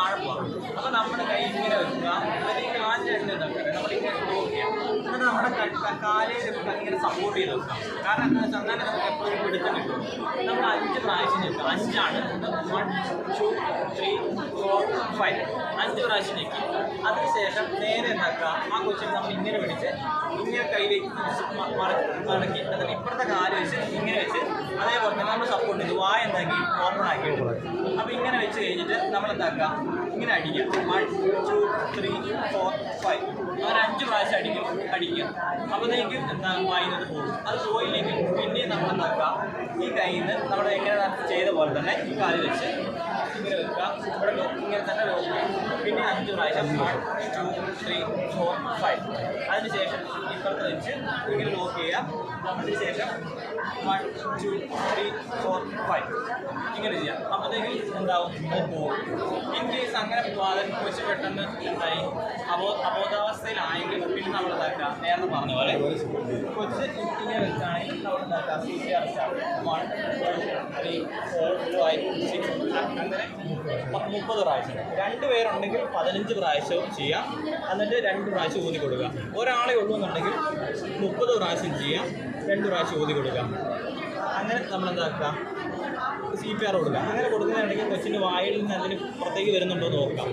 താഴെ പോകാം അപ്പോൾ നമ്മുടെ കൈ ഇങ്ങനെ വെക്കുക. അല്ലെങ്കിൽ കാലിന്റെ രണ്ട് ഇതൊക്കെ നമ്മളിങ്ങനെ നോക്കിയാൽ എന്നിട്ട് നമ്മുടെ കാലിൽ ഇങ്ങനെ സപ്പോർട്ട് ചെയ്ത് വെക്കാം കാരണം എന്താ വെച്ചാൽ അങ്ങനെ നമുക്ക് എപ്പോഴും പിടുത്തം കിട്ടും. നമ്മൾ അഞ്ച് പ്രാവശ്യം നിൽക്കുക അഞ്ചാണ്. One two three four five അഞ്ച് പ്രാവശ്യം നിൽക്കും അതിനുശേഷം നേരെ എന്താക്കുക? ആ കൊച്ചിനെ നമ്മൾ ഇങ്ങനെ പിടിച്ച് ഇങ്ങനെ കയ്യിലേക്ക് മടക്കി എന്നിട്ട് ഇപ്പുറത്തെ കാൽ വെച്ച് ഇങ്ങനെ വെച്ച് അതേപോലെ നമ്മൾ സപ്പോർട്ട് ചെയ്തു. വായ എന്താക്കി? ആക്കിയിട്ട് അപ്പോൾ ഇങ്ങനെ വെച്ച് കഴിഞ്ഞിട്ട് നമ്മൾ എന്താക്കുക ഇങ്ങനെ അടിക്കുക. One two three four five അങ്ങനെ അഞ്ച് പ്രാവശ്യം അടിക്കും അടിക്കുക. അപ്പോഴത്തേക്കും എന്താ വായുന്നത് പോകും. അത് പോയില്ലെങ്കിൽ പിന്നെയും നമ്മൾ എന്താക്കുക ഈ കയ്യിൽ നിന്ന് നമ്മൾ എങ്ങനെ ചെയ്ത പോലെ തന്നെ ഈ കാൽ വെച്ച് ഇങ്ങനെ വെക്കുക. ഇവിടെ ഇങ്ങനെ തന്നെ നോക്കുക പിന്നെ അഞ്ച് പ്രാവശ്യം one two three four five അതിനുശേഷം ഇപ്പുറത്ത് വെച്ച് ഇങ്ങനെ ലോക്ക് ചെയ്യുക. അതിനുശേഷം one two three four five ഇങ്ങനെ ചെയ്യാം. അപ്പോഴത്തേക്ക് എന്താവും? അത് പോകും. ഇൻ കേസ് അങ്ങനെ പോകാതെ കൊച്ചു പെട്ടെന്ന് ഉണ്ടായി അബോ അബോധാവസ്ഥയിലായെങ്കിൽ പിന്നെ നമ്മൾ എന്താക്കുക? നേരത്തെ പറഞ്ഞ പോലെ കൊച്ച് ഇങ്ങനെ വെച്ചാണെങ്കിൽ നമ്മൾ അങ്ങനെ മുപ്പത് പ്രാവശ്യം. രണ്ട് പേരുണ്ടെങ്കിൽ പതിനഞ്ച് പ്രാവശ്യവും ചെയ്യാം. എന്നിട്ട് രണ്ട് പ്രാവശ്യം ഊതി കൊടുക്കുക. ഒരാളെ ഉള്ളൂ എന്നുണ്ടെങ്കിൽ മുപ്പത് പ്രാവശ്യം ചെയ്യാം. രണ്ട് പ്രാവശ്യം ഊതി കൊടുക്കുക. അങ്ങനെ നമ്മൾ എന്താക്കാം സി പി ആർ കൊടുക്കുക. അങ്ങനെ കൊടുക്കുന്നതാണെങ്കിൽ കൊച്ചിന്റെ വായിൽ നിന്ന് അതിന് പുറത്തേക്ക് വരുന്നുണ്ടോ നോക്കാം